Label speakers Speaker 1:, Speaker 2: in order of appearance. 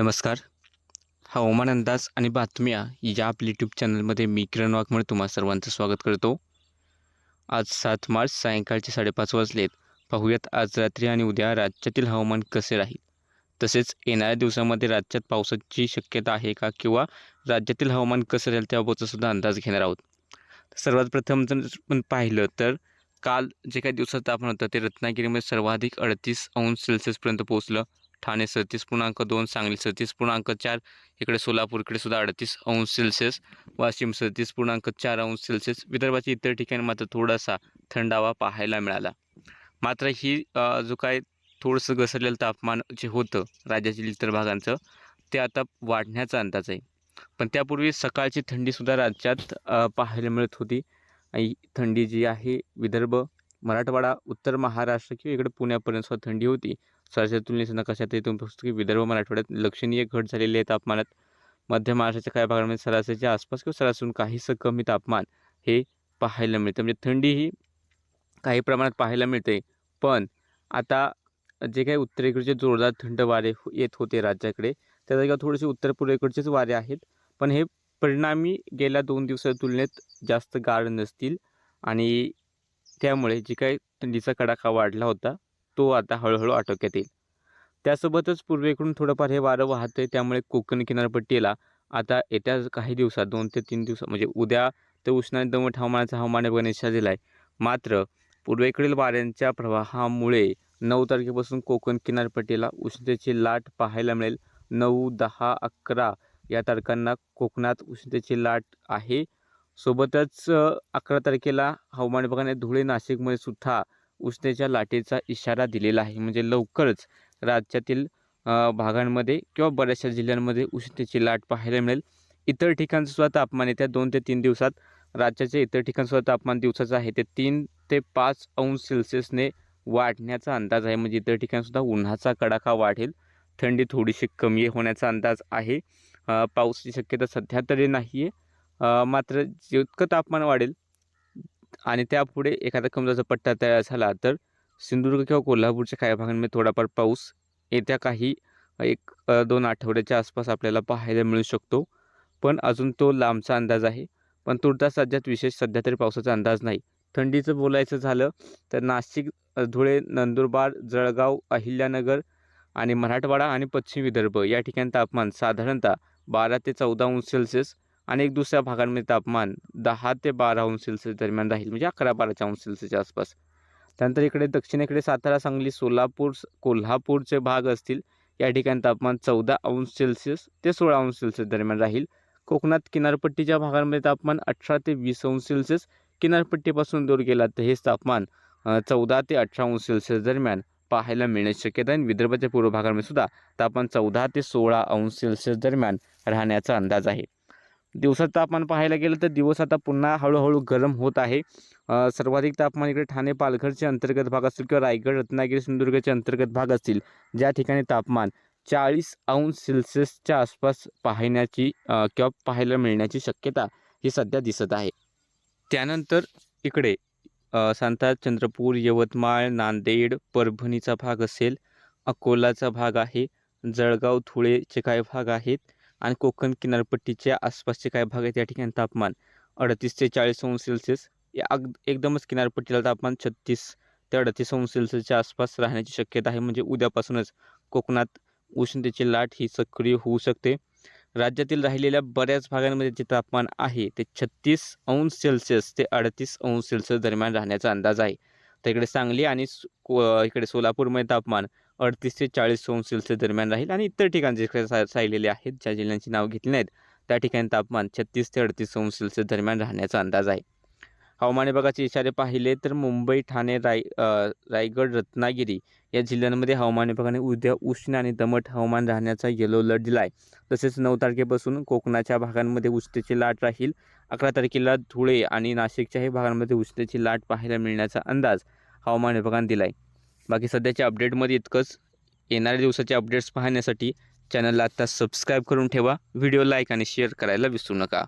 Speaker 1: नमस्कार. हवामान अंदाज आणि बातम्या या आपल्या यूट्यूब चॅनलमध्ये मी किरण वाघमळे तुम्हा सर्वांचं स्वागत करतो. आज सात मार्च सायंकाळचे साडेपाच वाजलेत. पाहूयात आज रात्री आणि उद्या राज्यातील हवामान कसे राहील? तसेच येणाऱ्या दिवसामध्ये राज्यात पावसाची शक्यता आहे का किंवा राज्यातील हवामान कसं राहील त्याबाबतचा सुद्धा अंदाज घेणार आहोत. सर्वात प्रथम जर आपण पाहिलं तर काल जे काही दिवसात तापमान होतं ते रत्नागिरीमध्ये सर्वाधिक अडतीस अंश सेल्सिअसपर्यंत पोहोचलं. ठाणे सदतीस पूर्णांक दोन सांगली सदतीस पूर्णांक चार इकडे सोलापूर इकडे सुद्धा अडतीस अंश सेल्सिअस वाशिम सदतीस पूर्णांक चार अंश सेल्सिअस. विदर्भाच्या इतर ठिकाणी मात्र थोडासा थंडावा पाहायला मिळाला. मात्र ही जो काय थोडंसं घसरलेलं तापमान जे होतं राज्यातील इतर भागांचं ते आता वाढण्याचा अंदाज आहे. पण त्यापूर्वी सकाळची थंडीसुद्धा राज्यात पाहायला मिळत होती. आणि थंडी जी आहे विदर्भ मराठवाडा उत्तर महाराष्ट्र किंवा इकडे पुण्यापर्यंत सुद्धा थंडी होती. सरासरी तुलनेच्या नकाशात येथून पाहतो की विदर्भ मराठवाड्यात लक्षणीय घट झालेली आहे तापमानात. मध्य महाराष्ट्राच्या काही भागामध्ये सरासरीच्या आसपास किंवा सरासरून काहीसं कमी तापमान हे पाहायला मिळतं. म्हणजे थंडी ही काही प्रमाणात पाहायला मिळते. पण आता जे काही उत्तरेकडचे जोरदार थंड वारे हो, येत होते राज्याकडे त्या जागा थोडेसे उत्तर पूर्वेकडचेच वारे आहेत. पण हे परिणामी गेल्या दोन दिवसाच्या तुलनेत जास्त गाढ नसतील आणि त्यामुळे जी काही थंडीचा कडाका वाढला होता तो आता हळूहळू आटोक्यात येईल. त्यासोबतच पूर्वेकडून थोडंफार हे वारं वाहतं आहे त्यामुळे कोकण किनारपट्टीला आता येत्या काही दिवसात दोन ते तीन दिवसात म्हणजे उद्या ते उष्ण आणि दमट हवामानाचा हवामान विभागाने इशारा दिला आहे मात्र पूर्वेकडील वाऱ्यांच्या प्रवाहामुळे नऊ तारखेपासून कोकण किनारपट्टीला उष्णतेची लाट पाहायला मिळेल. नऊ दहा अकरा या तारखांना कोकणात उष्णतेची लाट आहे. सोबतच अकरा तारखेला हवामान विभागाने धुळे नाशिकमध्ये सुद्धा उष्णतेच्या लाटेचा इशारा दिलेला आहे. म्हणजे लवकरच राज्यातील भागांमध्ये किंवा बऱ्याचशा जिल्ह्यांमध्ये उष्णतेची लाट पाहायला मिळेल. इतर ठिकाणचं सुद्धा तापमान येत्या दोन ते तीन दिवसात राज्याच्या इतर ठिकाणसुद्धा तापमान दिवसाचं आहे ते तीन ते पाच अंश सेल्सिअसने वाढण्याचा अंदाज आहे. म्हणजे इतर ठिकाणसुद्धा उन्हाचा कडाका वाढेल. थंडी थोडीशी कमी होण्याचा अंदाज आहे. पाऊसची पावसाची शक्यता सध्या तरी नाही आहे मात्र जितकं तापमान वाढेल आणि त्यापुढे एखादा कमजाचा पट्टा तयार झाला तर सिंधुदुर्ग किंवा कोल्हापूरच्या काही भागांमध्ये थोडाफार पाऊस येत्या काही एक दोन आठवड्याच्या आसपास आपल्याला पाहायला मिळू शकतो. पण अजून तो लांबचा अंदाज आहे. पण तुर्तास राज्यात विशेष सध्या तरी पावसाचा अंदाज नाही. थंडीचं बोलायचं झालं तर नाशिक धुळे नंदुरबार जळगाव अहिल्यानगर आणि मराठवाडा आणि पश्चिम विदर्भ या ठिकाणी तापमान साधारणतः बारा ते चौदा अंश सेल्सिअस आणि एक दुसऱ्या भागांमध्ये तापमान दहा ते बारा अंश सेल्सिअस दरम्यान राहील म्हणजे अकरा बाराच्या अंश सेल्सिअसच्या आसपास. त्यानंतर इकडे दक्षिणेकडे सातारा सांगली सोलापूर कोल्हापूरचे भाग असतील या ठिकाणी तापमान चौदा अंश सेल्सिअस ते सोळा अंश सेल्सिअस दरम्यान राहील. कोकणात किनारपट्टीच्या भागांमध्ये तापमान अठरा ते वीस अंश सेल्सिअस किनारपट्टीपासून दूर गेला तर हेच तापमान चौदा ते अठरा अंश सेल्सिअस दरम्यान पाहायला मिळण्याची शक्यता आहे. विदर्भाच्या पूर्व भागांमध्ये सुद्धा तापमान चौदा ते सोळा अंश सेल्सिअस दरम्यान राहण्याचा अंदाज आहे. दिवसाचं तापमान पाहायला गेलं तर दिवस आता पुन्हा हळूहळू गरम होत आहे. सर्वाधिक तापमान इकडे ठाणे पालघरचे अंतर्गत भाग असतील किंवा रायगड रत्नागिरी सिंधुदुर्गचे अंतर्गत भाग असतील ज्या ठिकाणी तापमान चाळीस अंश सेल्सिअसच्या आसपास पाहण्याची किंवा पाहायला मिळण्याची शक्यता ही सध्या दिसत आहे. त्यानंतर इकडे सांता चंद्रपूर यवतमाळ नांदेड परभणीचा भाग असेल अकोलाचा भाग आहे जळगाव धुळेचे काही भाग आहेत. आणि कोकण किनारपट्टीच्या आसपासचे काही भाग आहेत या ठिकाणी तापमान अडतीस ते चाळीस अंश सेल्सिअस. या अग एकदमच किनारपट्टीला तापमान छत्तीस ते अडतीस अंश सेल्सिअसच्या आसपास राहण्याची शक्यता आहे. म्हणजे उद्यापासूनच कोकणात उष्णतेची लाट ही सक्रिय होऊ शकते. राज्यातील राहिलेल्या बऱ्याच भागांमध्ये जे तापमान आहे ते छत्तीस अंश सेल्सिअस ते अडतीस अंश सेल्सिअस दरम्यान राहण्याचा अंदाज आहे. तर इकडे सांगली आणि को इकडे सोलापूरमध्ये तापमान अडतीस ते चाळीस अंश सेल्सिअस दरम्यान राहील आणि इतर ठिकाणचे जे सा राहिलेले आहेत ज्या जिल्ह्यांची नाव घेतली नाहीत त्या ठिकाणी तापमान छत्तीस ते अडतीस अंश सेल्सिअस दरम्यान राहण्याचा अंदाज आहे. हवामान विभागाचे इशारे पाहिले तर मुंबई ठाणे राय रायगड रत्नागिरी या जिल्ह्यांमध्ये हवामान विभागाने उद्या उष्ण आणि दमट हवामान राहण्याचा येलो अलर्ट दिला आहे तसेच नऊ तारखेपासून कोकणाच्या भागांमध्ये उष्णतेची लाट राहील. अकरा तारखेला धुळे आणि नाशिकच्याही भागांमध्ये उष्णतेची लाट पाहायला मिळण्याचा अंदाज हवामान विभागाने दिला आहे बाकी सध्याच्या अपडेटमध्ये इतकंच. येणाऱ्या दिवसाचे अपडेट्स पाहण्यासाठी चॅनलला आत्ता सबस्क्राईब करून ठेवा. व्हिडिओ लाईक आणि शेअर करायला विसरू नका.